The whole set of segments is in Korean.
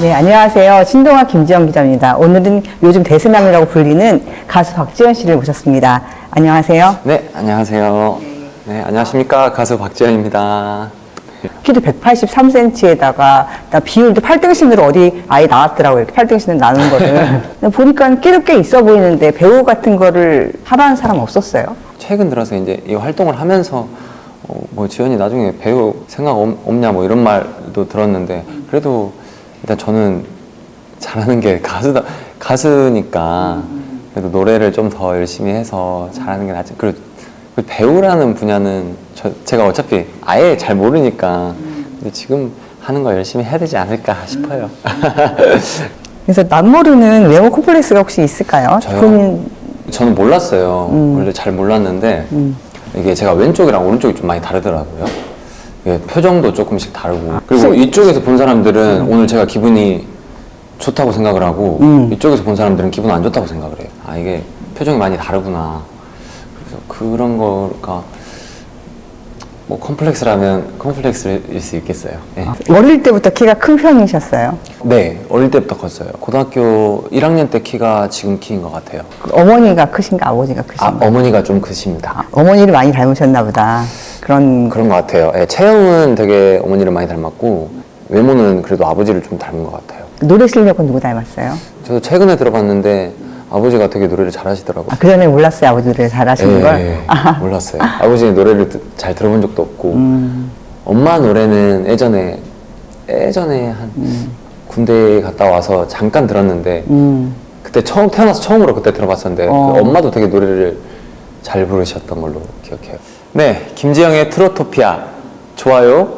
네, 안녕하세요. 신동아 김지영 기자입니다. 오늘은 요즘 대세남이라고 불리는 가수 박지현 씨를 모셨습니다. 안녕하세요. 네, 안녕하세요. 네, 안녕하십니까. 가수 박지현입니다. 키도 183cm에다가 비율도 8등신으로 어디 아예 나왔더라고요. 이렇게 8등신을 나눈 거를. 근데 보니까 끼도 꽤 있어 보이는데 배우 같은 거를 하라는 사람 없었어요? 최근 들어서 이제 이 활동을 하면서 어, 뭐 지현이 나중에 배우 생각 없- 없냐 뭐 이런 말도 들었는데 그래도 일단 저는 잘하는 게 가수다 가수니까 그래도 노래를 좀 더 열심히 해서 잘하는 게 낫지. 그리고 그 배우라는 분야는 저, 제가 어차피 아예 잘 모르니까 근데 지금 하는 거 열심히 해야 되지 않을까 싶어요. 그래서 남모르는 외모 콤플렉스가 혹시 있을까요? 저요? 본인 저는 몰랐어요. 원래 잘 몰랐는데 이게 제가 왼쪽이랑 오른쪽이 좀 많이 다르더라고요. 이게 표정도 조금씩 다르고 그리고 이쪽에서 본 사람들은 오늘 제가 기분이 좋다고 생각을 하고 이쪽에서 본 사람들은 기분 안 좋다고 생각을 해요. 아 이게 표정이 많이 다르구나. 그래서 그런 거가 뭐 컴플렉스라면 컴플렉스일 수 있겠어요. 예. 어릴 때부터 키가 큰 편이셨어요? 네, 어릴 때부터 컸어요. 고등학교 1학년 때 키가 지금 키인 것 같아요. 어머니가 크신가 아버지가 아, 크신가? 어머니가 좀 크십니다. 어머니를 많이 닮으셨나 보다. 그런 그런 것 같아요. 예, 체형은 되게 어머니를 많이 닮았고 외모는 그래도 아버지를 좀 닮은 것 같아요. 노래 실력은 누구 닮았어요? 저도 최근에 들어봤는데 아버지가 되게 노래를 잘하시더라고요. 아, 그 전에 몰랐어요. 아버지 노래 잘하시는 예, 걸. 예, 몰랐어요. 아버지의 노래를 듣- 잘 들어본 적도 없고 엄마 노래는 예전에 예전에 한 군대 갔다 와서 잠깐 들었는데 음. 그때 처음 태어나서 처음으로 그때 들어봤었는데 어. 그 엄마도 되게 노래를 잘 부르셨던 걸로 기억해요. 네, 김지영의 트로토피아 좋아요,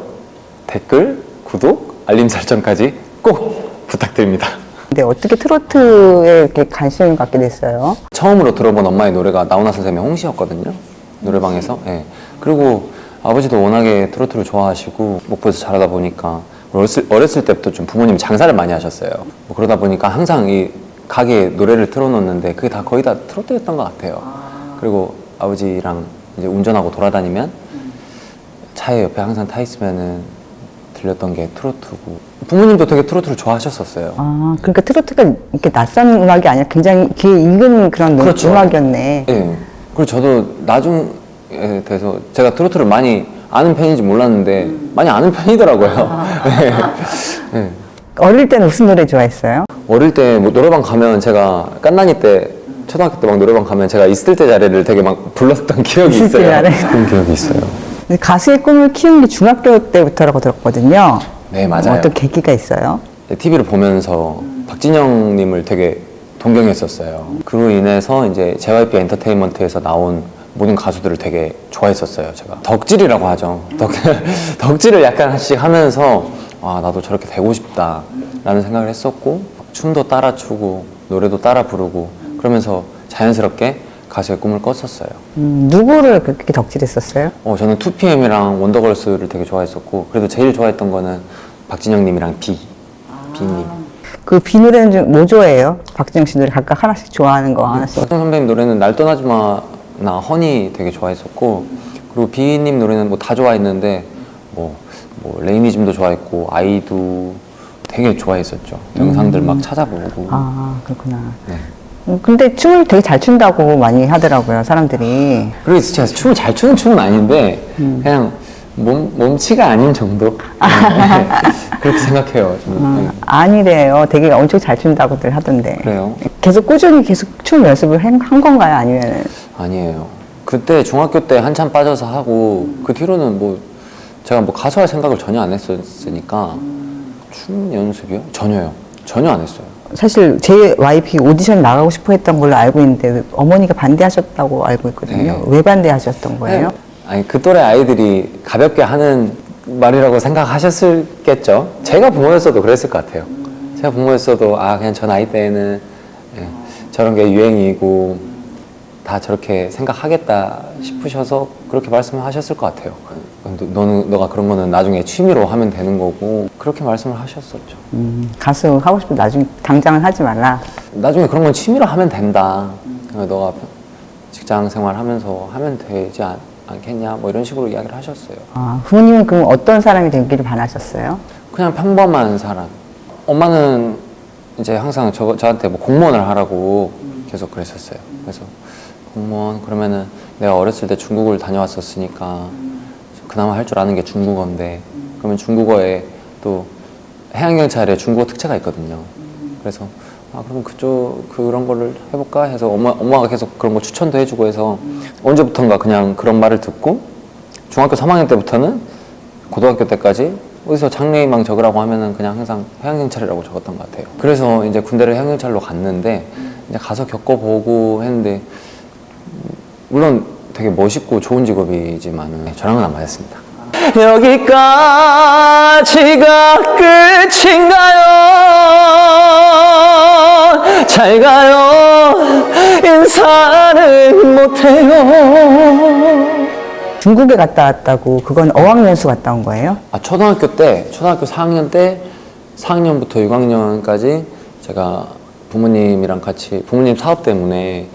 댓글, 구독, 알림 설정까지 꼭 부탁드립니다. 근데 어떻게 트로트에 이렇게 관심을 갖게 됐어요? 처음으로 들어본 엄마의 노래가 나훈아 선생님의 홍시였거든요. 노래방에서. 예. 그리고 아버지도 워낙에 트로트를 좋아하시고 목포에서 자라다 보니까 어렸을, 어렸을 때부터 좀 부모님이 장사를 많이 하셨어요. 뭐 그러다 보니까 항상 이 가게에 노래를 틀어놓는데 그게 다 거의 다 트로트였던 것 같아요. 그리고 아버지랑 이제 운전하고 돌아다니면 차에 옆에 항상 타 있으면은 들렸던 게 트로트고 부모님도 되게 트로트를 좋아하셨었어요. 아, 그러니까 트로트가 이렇게 낯선 음악이 아니라 굉장히 귀에 익은 그런 노- 그렇죠. 음악이었네. 예. 그리고 저도 나중에 돼서 제가 트로트를 많이 아는 편인지 몰랐는데 많이 아는 편이더라고요. 예. 예. 어릴 때는 무슨 노래 좋아했어요? 어릴 때뭐 노래방 가면 제가 깐나니 때 초등학교 때 막 노래방 가면 제가 있을 때 자리를 되게 막 불렀던 기억이 있을 때 있어요. 자리. 그런 기억이 있어요. 근데 가수의 꿈을 키우는 게 중학교 때부터라고 들었거든요. 네, 맞아요. 어떤 계기가 있어요? TV를 보면서 박진영님을 되게 동경했었어요. 그로 인해서 이제 JYP 엔터테인먼트에서 나온 모든 가수들을 되게 좋아했었어요. 제가 덕질이라고 하죠. 덕, 덕질을 약간씩 하면서 아 나도 저렇게 되고 싶다라는 생각을 했었고 춤도 따라 추고 노래도 따라 부르고 그러면서 자연스럽게 가수의 꿈을 꿨었어요. 음, 누구를 그렇게 덕질했었어요? 어, 저는 2PM이랑 원더걸스를 되게 좋아했었고 그래도 제일 좋아했던 거는 박진영님이랑 비 비님. 그 비 노래는 좀뭐 좋아해요? 박진영 씨 노래 각각 하나씩 좋아하는 거 하나씩. 박정 선배님 노래는 날 떠나지 마나 허니 되게 좋아했었고 그리고 비님 노래는 뭐 다 좋아했는데 뭐, 뭐 레이니즘도 좋아했고 아이도 되게 좋아했었죠 영상들 막 찾아보고 아, 그렇구나. 네. 음, 근데 춤을 되게 잘 춘다고 많이 하더라고요, 사람들이. 그리고 제가 춤을 잘 추는 춤은 아닌데 그냥 몸, 몸치가 아닌 정도 네. 그렇게 생각해요 저는 네. 아니래요. 되게 엄청 잘 춘다고들 하던데. 그래요? 계속 꾸준히 계속 춤 연습을 한, 한 건가요? 아니면 아니에요. 그때 중학교 때 한참 빠져서 하고 그 뒤로는 뭐 제가 뭐 가수 할 생각을 전혀 안 했었으니까 춤 연습이요? 전혀요. 전혀 안 했어요. 사실 제 YP 오디션 나가고 싶어 했던 걸로 알고 있는데 어머니가 반대하셨다고 알고 있거든요. 네. 왜 반대하셨던 거예요? 아니 그 또래 아이들이 가볍게 하는 말이라고 생각하셨을겠죠. 제가 부모였어도 그랬을 것 같아요. 제가 부모였어도 아 그냥 저 나이 때에는 예, 저런 게 유행이고 다 저렇게 생각하겠다 싶으셔서 그렇게 말씀을 하셨을 것 같아요. 너- 너는 너가 그런 거는 나중에 취미로 하면 되는 거고 그렇게 말씀을 하셨었죠. 음, 가수 하고 싶으면 나중에 당장은 하지 말라. 나중에 그런 건 취미로 하면 된다. 어, 너가 직장 생활하면서 하면 되지 않, 않겠냐 뭐 이런 식으로 이야기를 하셨어요. 아, 부모님은 그럼 어떤 사람이 되기를 바라셨어요? 그냥 평범한 사람. 엄마는 이제 항상 저, 저한테 뭐 공무원을 하라고 계속 그랬었어요. 그래서 공무원 그러면은 내가 어렸을 때 중국을 다녀왔었으니까 그나마 할 줄 아는 게 중국어인데 그러면 중국어에 또 해양경찰에 중국어 특채가 있거든요. 그래서 아 그러면 그쪽 그런 거를 해볼까 해서 엄마 엄마가 계속 그런 거 추천도 해주고 해서 언제부턴가 그냥 그런 말을 듣고 중학교 3학년 때부터는 고등학교 때까지 어디서 장래희망 적으라고 하면은 그냥 항상 해양경찰이라고 적었던 것 같아요. 그래서 이제 군대를 해양경찰로 갔는데 이제 가서 겪어보고 했는데 음, 물론 되게 멋있고 좋은 직업이지만은 저랑은 안 맞았습니다. 여기까지가 끝인가요? 잘 가요. 인사를 못해요. 중국에 갔다 왔다고 그건 어학연수 갔다 온 거예요? 아, 초등학교 때, 초등학교 4학년 때 4학년부터 6학년까지 제가 부모님이랑 같이 부모님 사업 때문에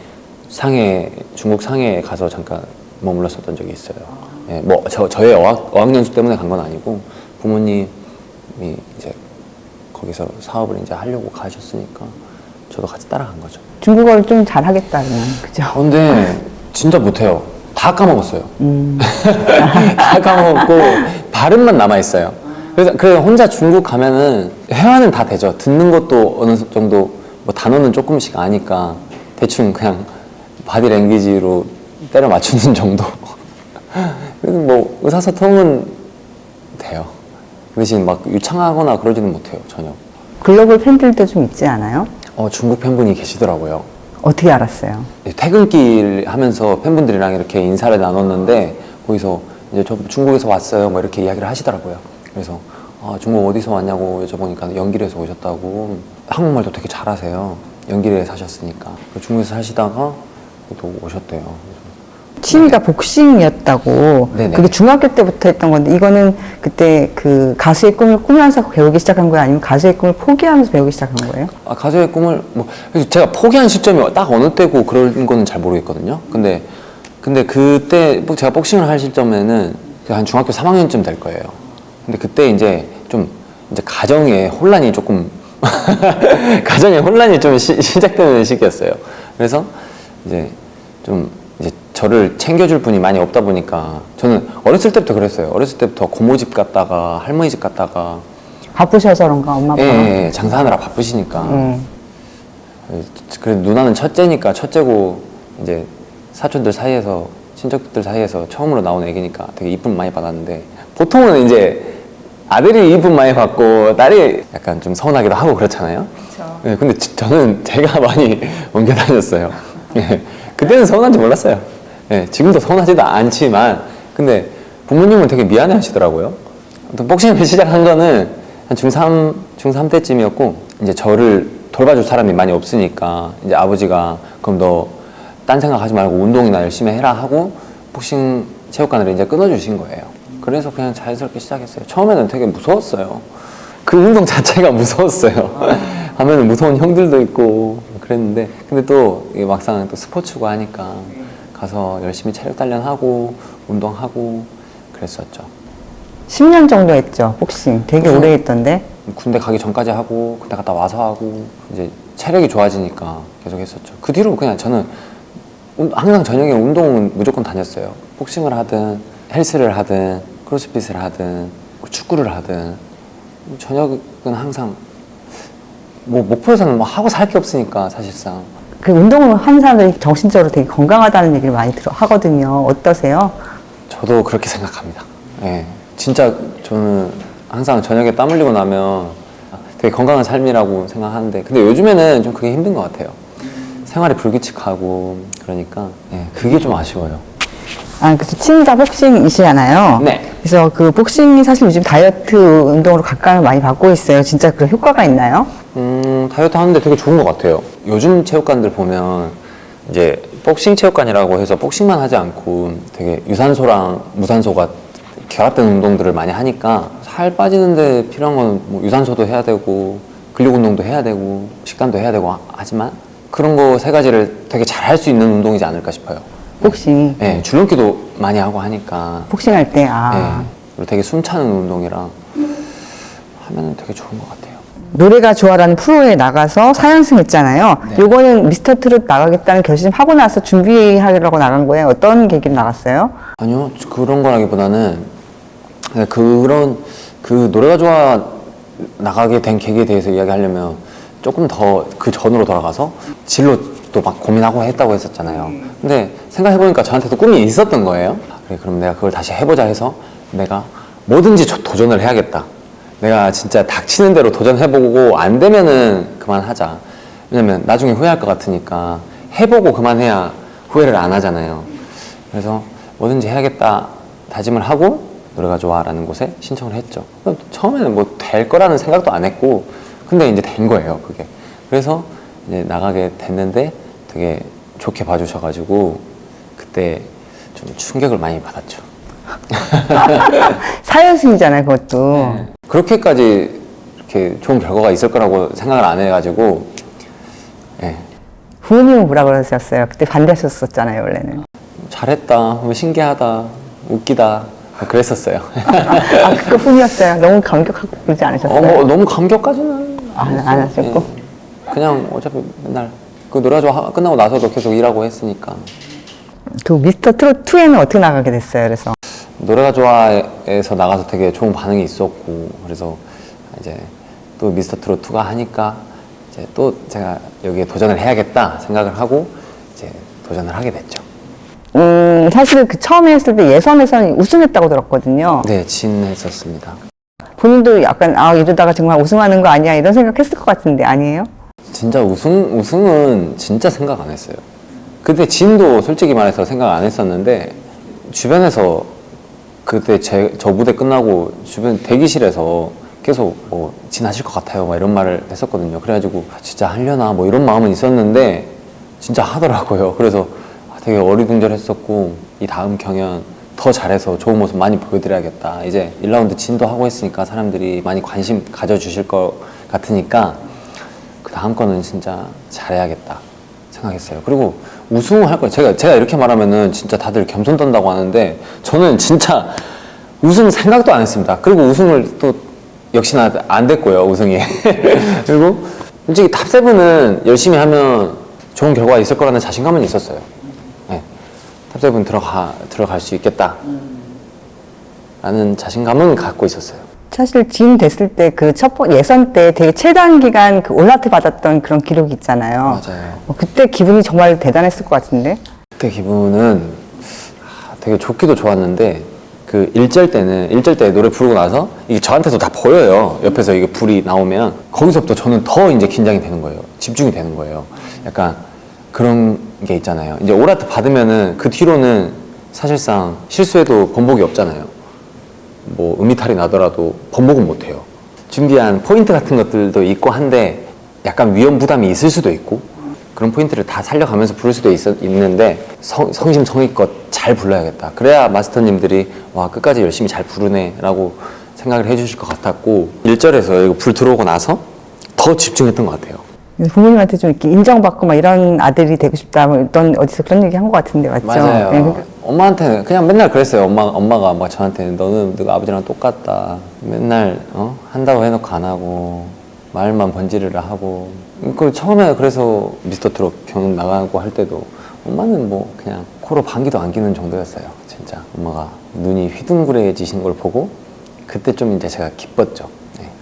상해, 중국 상해에 가서 잠깐 머물렀었던 적이 있어요. 예, 뭐, 저, 저의 어학, 어학연수 때문에 간 건 아니고 부모님이 이제 거기서 사업을 이제 하려고 가셨으니까 저도 같이 따라간 거죠. 중국어를 좀 잘하겠다 그냥 그죠? 어, 근데 진짜 못해요. 다 까먹었어요. 다 까먹었고 발음만 남아 있어요. 그래서 그 혼자 중국 가면은 회화는 다 되죠. 듣는 것도 어느 정도 뭐 단어는 조금씩 아니까 대충 그냥 바디 랭귀지로 때려 맞추는 정도. 그래서 뭐 의사소통은 돼요. 그 대신 막 유창하거나 그러지는 못해요 전혀. 글로벌 팬들도 좀 있지 않아요? 어 중국 팬분이 계시더라고요. 어떻게 알았어요? 퇴근길 하면서 팬분들이랑 이렇게 인사를 나눴는데 거기서 이제 저 중국에서 왔어요 뭐 이렇게 이야기를 하시더라고요 그래서 아 중국 어디서 왔냐고 여쭤보니까 연길에서 오셨다고 한국말도 되게 잘하세요 연길에 사셨으니까 그 중국에서 사시다가 또 오셨대요 취미가 복싱이었다고 네네. 그게 중학교 때부터 했던 건데 이거는 그때 그 가수의 꿈을 꾸면서 배우기 시작한 거예요? 아니면 가수의 꿈을 포기하면서 배우기 시작한 거예요? 아, 가수의 꿈을 뭐 그래서 제가 포기한 시점이 딱 어느 때고 그런 거는 잘 모르겠거든요. 근데 근데 그때 뭐 제가 복싱을 할 시점에는 한 중학교 3학년쯤 될 거예요. 근데 그때 이제 좀 이제 가정에 혼란이 조금 가정에 혼란이 좀 시, 시작되는 시기였어요. 그래서 이제 좀 이제 저를 챙겨줄 분이 많이 없다 보니까 저는 어렸을 때부터 그랬어요. 어렸을 때부터 고모 집 갔다가 할머니 집 갔다가 바쁘셔서 그런가 엄마 예, 아빠가? 예, 예, 장사하느라 바쁘시니까 음. 그래도 누나는 첫째니까 첫째고 이제 사촌들 사이에서 친척들 사이에서 처음으로 나온 애기니까 되게 이쁨 많이 받았는데 보통은 이제 아들이 이쁨 많이 받고 딸이 약간 좀 서운하기도 하고 그렇잖아요. 예, 근데 지- 저는 제가 많이 옮겨 다녔어요. 예, 그때는 서운한지 몰랐어요. 예, 지금도 서운하지도 않지만 근데 부모님은 되게 미안해 하시더라고요. 복싱을 시작한 거는 한 중3, 중3 때쯤이었고 이제 저를 돌봐줄 사람이 많이 없으니까 이제 아버지가 그럼 너 딴 생각하지 말고 운동이나 열심히 해라 하고 복싱 체육관을 이제 끊어주신 거예요. 그래서 그냥 자연스럽게 시작했어요. 처음에는 되게 무서웠어요. 그 운동 자체가 무서웠어요. 하면은 무서운 형들도 있고 그랬는데 근데 또 막상 또 스포츠고 하니까 가서 열심히 체력 단련하고 운동하고 그랬었죠. 10년 정도 했죠 복싱 되게 음. 오래 했던데 군대 가기 전까지 하고 군대 갔다 와서 하고 이제 체력이 좋아지니까 계속 했었죠. 그 뒤로 그냥 저는 운- 항상 저녁에 운동은 무조건 다녔어요. 복싱을 하든 헬스를 하든 크로스핏을 하든 뭐 축구를 하든 저녁은 항상 뭐 목표에서는 뭐 하고 살 게 없으니까 사실상 그 운동을 하는 사람들이 정신적으로 되게 건강하다는 얘기를 많이 들어 하거든요 어떠세요? 저도 그렇게 생각합니다. 예. 진짜 저는 항상 저녁에 땀 흘리고 나면 되게 건강한 삶이라고 생각하는데 근데 요즘에는 좀 그게 힘든 것 같아요. 생활이 불규칙하고 그러니까 예, 그게 좀 아쉬워요. 아, 그래서 취미가 복싱이시잖아요. 네. 그래서 그 복싱이 사실 요즘 다이어트 운동으로 각광을 많이 받고 있어요. 진짜 그런 효과가 있나요? 음, 다이어트 하는데 되게 좋은 것 같아요. 요즘 체육관들 보면 이제 복싱 체육관이라고 해서 복싱만 하지 않고 되게 유산소랑 무산소가 결합된 운동들을 많이 하니까 살 빠지는데 필요한 건 뭐 유산소도 해야 되고 근력 운동도 해야 되고 식단도 해야 되고 하- 하지만 그런 거 세 가지를 되게 잘 할 수 있는 운동이지 않을까 싶어요. 복싱이. 예, 줄넘기도 많이 하고 하니까 복싱할 때, 아. 예, 그리고 되게 숨차는 운동이라 하면 되게 좋은 것 같아요. 노래가 좋아라는 프로에 나가서 사연승 했잖아요. 요거는 미스터 트롯 나가겠다는 결심하고 나서 준비하려고 나간 거예요. 어떤 계기로 나갔어요? 아니요 그런 거라기보다는 그냥 그런 그 노래가 좋아 나가게 된 계기에 대해서 이야기하려면 조금 더 그 전으로 돌아가서 진로 또막 고민하고 했다고 했었잖아요. 근데 생각해보니까 저한테도 꿈이 있었던 거예요. 그래 그럼 내가 그걸 다시 해보자 해서 내가 뭐든지 저- 도전을 해야겠다. 내가 진짜 닥치는 대로 도전해보고 안 되면은 그만하자. 왜냐면 나중에 후회할 것 같으니까 해보고 그만해야 후회를 안 하잖아요. 그래서 뭐든지 해야겠다 다짐을 하고 노래가 좋아라는 곳에 신청을 했죠. 처음에는 뭐 될 거라는 생각도 안 했고, 근데 이제 된 거예요, 그게. 그래서 이제 나가게 됐는데 되게 좋게 봐주셔가지고 그때 좀 충격을 많이 받았죠. 사연승이잖아요, 그것도. 네. 그렇게까지 이렇게 좋은 결과가 있을 거라고 생각을 안 해가지고, 예. 부모님은 뭐라 그러셨어요? 그때 반대하셨었잖아요, 원래는. 잘했다, 뭐 신기하다, 웃기다, 뭐 그랬었어요. 아, 그거 뿐이었어요. 너무 감격하고 그러지 어, 않으셨어요? 뭐 너무 감격까지는 안, 안 하셨고. 예. 그냥 어차피 맨날 그 노래 좋아 끝나고 나서도 계속 일하고 했으니까 그 미스터 트롯 2에는 어떻게 나가게 됐어요, 그래서? 노래가 좋아에서 나가서 되게 좋은 반응이 있었고 그래서 이제 또 미스터 트롯 2가 하니까 이제 또 제가 여기에 도전을 해야겠다 생각을 하고 이제 도전을 하게 됐죠. 음, 사실 그 처음에 했을 때 예선에서는 우승했다고 들었거든요. 네, 진했었습니다. 본인도 약간, 아, 이러다가 정말 우승하는 거 아니야, 이런 생각했을 것 같은데, 아니에요? 진짜 우승 우승은 진짜 생각 안 했어요. 그때 진도 솔직히 말해서 생각 안 했었는데 주변에서 그때 제, 저 무대 끝나고 주변 대기실에서 계속 뭐 진하실 것 같아요 막 이런 말을 했었거든요. 그래가지고 아, 진짜 하려나 뭐 이런 마음은 있었는데 진짜 하더라고요. 그래서 아, 되게 어리둥절했었고 이 다음 경연 더 잘해서 좋은 모습 많이 보여드려야겠다. 이제 1라운드 진도 하고 했으니까 사람들이 많이 관심 가져주실 것 같으니까 그 다음 거는 진짜 잘해야겠다 생각했어요. 그리고 우승을 할 거예요. 제가 제가 이렇게 말하면은 진짜 다들 겸손 떤다고 하는데 저는 진짜 우승 생각도 안 했습니다. 그리고 우승을 또 역시나 안 됐고요. 우승이 그리고 솔직히 탑 세븐은 열심히 하면 좋은 결과가 있을 거라는 자신감은 있었어요. 네. 탑 세븐 들어가 들어갈 수 있겠다. 라는 자신감은 갖고 있었어요. 사실 진 됐을 때 그첫 예선 때 되게 최단 기간 그 올라트 받았던 그런 기록이 있잖아요. 맞아요. 어, 그때 기분이 정말 대단했을 것 같은데. 그때 기분은 아, 되게 좋기도 좋았는데 그 일절 때는 일절 때 노래 부르고 나서 이게 저한테도 다 보여요. 옆에서 이게 불이 나오면 거기서부터 저는 더 이제 긴장이 되는 거예요. 집중이 되는 거예요. 약간 그런 게 있잖아요. 이제 오라트 받으면은 그 뒤로는 사실상 실수해도 번복이 없잖아요. 뭐 음이탈이 나더라도 번복은 못 해요. 준비한 포인트 같은 것들도 있고 한데 약간 위험 부담이 있을 수도 있고 그런 포인트를 다 살려가면서 부를 수도 있, 있는데 성, 성심성의껏 잘 불러야겠다. 그래야 마스터님들이 와 끝까지 열심히 잘 부르네라고 생각을 해주실 것 같았고 1절에서 이거 불 들어오고 나서 더 집중했던 것 같아요. 부모님한테 좀 이렇게 인정받고 막 이런 아들이 되고 싶다. 뭐 어떤 어디서 그런 얘기 한 것 같은데 맞죠? 맞아요. 네, 그러니까 엄마한테는 그냥 맨날 그랬어요. 엄마 엄마가 막 저한테 너는 너가 아버지랑 똑같다. 맨날 어? 한다고 해놓고 안 하고 말만 번지르르 하고. 그 처음에 그래서 미스터 트롯 경연 나가고 할 때도 엄마는 뭐 그냥 코로 방귀도 안 끼는 정도였어요. 진짜 엄마가 눈이 휘둥그레지신 걸 보고 그때 좀 이제 제가 기뻤죠.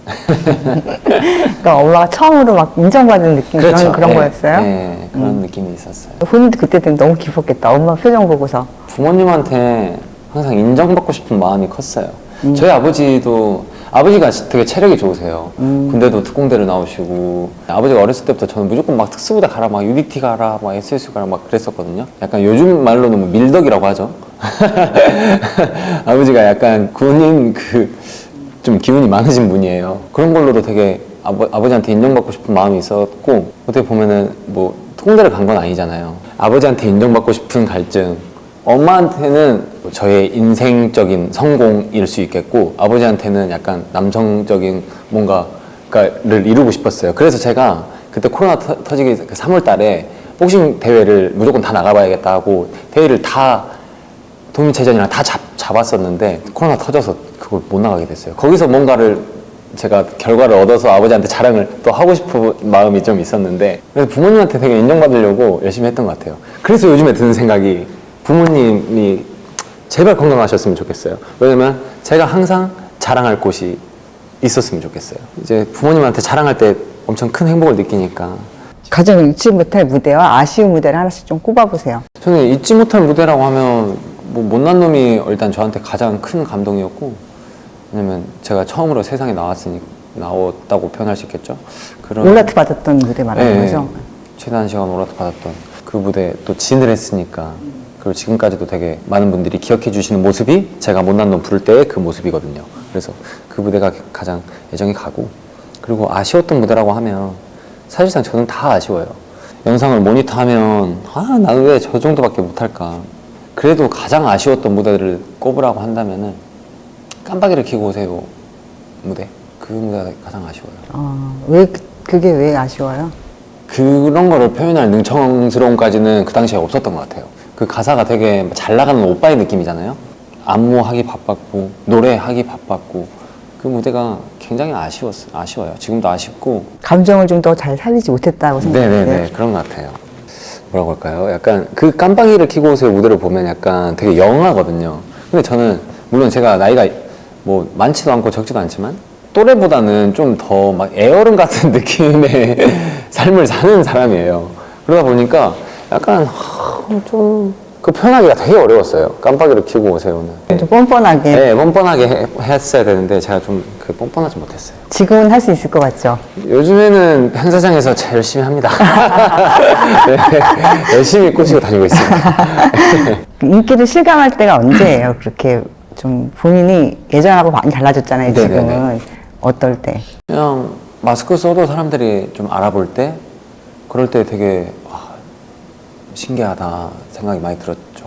네. 그러니까 엄마가 처음으로 막 인정받는 느낌 그런 그런 네. 거였어요. 음. 네, 그런 느낌이 있었어요. 본인도 그때 되면 너무 기뻤겠다. 엄마 표정 보고서. 부모님한테 항상 인정받고 싶은 마음이 컸어요. 음. 저희 아버지도 아버지가 되게 체력이 좋으세요. 음. 군대도 특공대를 나오시고 아버지가 어렸을 때부터 저는 무조건 막 특수부대 가라, 막 UDT 가라, 막 SSU 가라, 막 그랬었거든요. 약간 요즘 말로는 뭐 밀덕이라고 하죠. 아버지가 약간 군인 그 좀 기운이 많으신 분이에요. 그런 걸로도 되게 아버, 아버지한테 인정받고 싶은 마음이 있었고 어떻게 보면은 뭐 특공대를 간 건 아니잖아요. 아버지한테 인정받고 싶은 갈증, 엄마한테는 저의 인생적인 성공일 수 있겠고 아버지한테는 약간 남성적인 뭔가를 이루고 싶었어요. 그래서 제가 그때 코로나 터, 터지기 3월 달에 복싱 대회를 무조건 다 나가봐야겠다 하고 대회를 다 도민체전이랑 다 잡, 잡았었는데 코로나 터져서 그걸 못 나가게 됐어요. 거기서 뭔가를 제가 결과를 얻어서 아버지한테 자랑을 또 하고 싶은 마음이 좀 있었는데 그래서 부모님한테 되게 인정받으려고 열심히 했던 것 같아요. 그래서 요즘에 드는 생각이 부모님이 제발 건강하셨으면 좋겠어요. 왜냐면 제가 항상 자랑할 곳이 있었으면 좋겠어요. 이제 부모님한테 자랑할 때 엄청 큰 행복을 느끼니까 가장 잊지 못할 무대와 아쉬운 무대를 하나씩 좀 꼽아보세요. 저는 잊지 못할 무대라고 하면 뭐 못난 놈이 일단 저한테 가장 큰 감동이었고 왜냐면 제가 처음으로 세상에 나왔으니 나왔다고 표현할 수 있겠죠. 그런 올라트 받았던 무대 말하는 예, 거죠? 최단 시간 올라트 받았던 그 무대 또 진을 했으니까 그리고 지금까지도 되게 많은 분들이 기억해 주시는 모습이 제가 못난 놈 부를 때의 그 모습이거든요. 그래서 그 무대가 가장 애정이 가고 그리고 아쉬웠던 무대라고 하면 사실상 저는 다 아쉬워요. 영상을 모니터하면 아 나는 왜 저 정도밖에 못할까. 그래도 가장 아쉬웠던 무대를 꼽으라고 한다면은 깜빡이를 켜고 오세요 무대 그 무대가 가장 아쉬워요. 어, 왜 그- 그게 왜 아쉬워요? 그런 거를 표현할 능청스러움까지는 그 당시에 없었던 것 같아요. 그 가사가 되게 잘 나가는 오빠의 느낌이잖아요. 안무하기 바빴고 노래하기 바빴고 그 무대가 굉장히 아쉬웠어 아쉬워요. 지금도 아쉽고 감정을 좀 더 잘 살리지 못했다고 생각해요. 네네네 그런 것 같아요. 뭐라고 할까요? 약간 그 깜빡이를 켜고 오세요 무대를 보면 약간 되게 영하거든요. 근데 저는 물론 제가 나이가 뭐 많지도 않고 적지도 않지만 또래보다는 좀 더 막 애어른 같은 느낌의 삶을 사는 사람이에요. 그러다 보니까 약간 좀 그 표현하기가 되게 어려웠어요. 깜빡이를 켜고 오세요는. 좀 뻔뻔하게 네, 뻔뻔하게 해- 했어야 되는데 제가 좀 그 뻔뻔하지 못했어요. 지금은 할 수 있을 것 같죠? 요즘에는 행사장에서 열심히 합니다. 네, 열심히 꼬시고 다니고 있습니다. 인기를 실감할 때가 언제예요? 그렇게 좀 본인이 예전하고 많이 달라졌잖아요, 네네네. 지금은. 어떨 때? 그냥 마스크 써도 사람들이 좀 알아볼 때, 그럴 때 되게 와, 신기하다 생각이 많이 들었죠.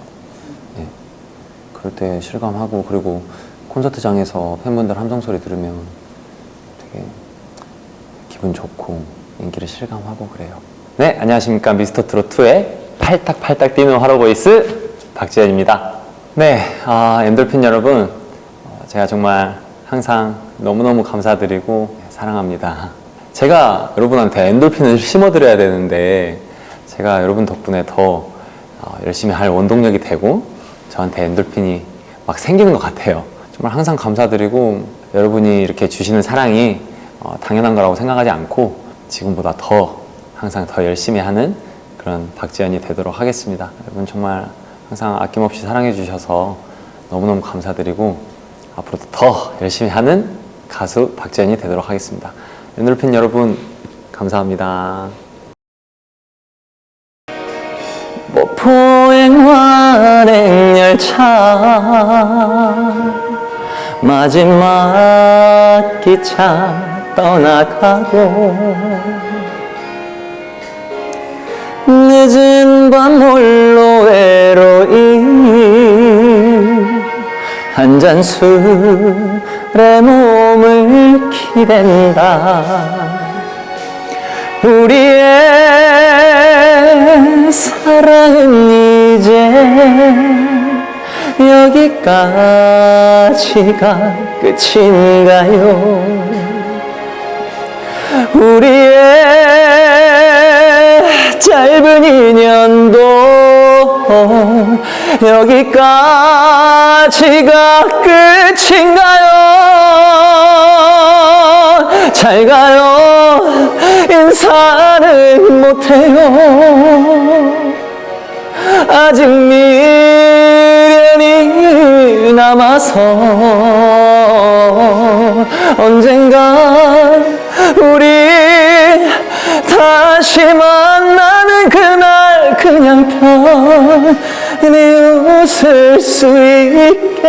예. 그럴 때 실감하고 그리고 콘서트장에서 팬분들 함성 소리 들으면 되게 기분 좋고 인기를 실감하고 그래요. 네, 안녕하십니까 미스터 트롯 2의 팔딱팔딱 뛰는 화로보이스 박지현입니다. 네, 아, 엔돌핀 여러분, 어, 제가 정말 항상 너무너무 감사드리고 사랑합니다. 제가 여러분한테 엔돌핀을 심어드려야 되는데 제가 여러분 덕분에 더 어, 열심히 할 원동력이 되고 저한테 엔돌핀이 막 생기는 것 같아요. 정말 항상 감사드리고 여러분이 이렇게 주시는 사랑이 어, 당연한 거라고 생각하지 않고 지금보다 더 항상 더 열심히 하는 그런 박지현이 되도록 하겠습니다. 여러분 정말 항상 아낌없이 사랑해 주셔서 너무너무 감사드리고 앞으로도 더 열심히 하는 가수 박지현이 되도록 하겠습니다. 엔돌핀 여러분 감사합니다. 뭐 포행 환행열차 마지막 기차 떠나가고 늦은 밤 홀로 외로이 한 잔 술에 몸을 기댄다. 우리의 사랑은 이제 여기까지가 끝인가요? 우리의 짧은 인연도 여기까지가 끝인가요? 잘 가요 인사는 못해요 아직 미련이 남아서 언젠가 우리 다시 만나는 그날 그냥 편히 웃을 수 있게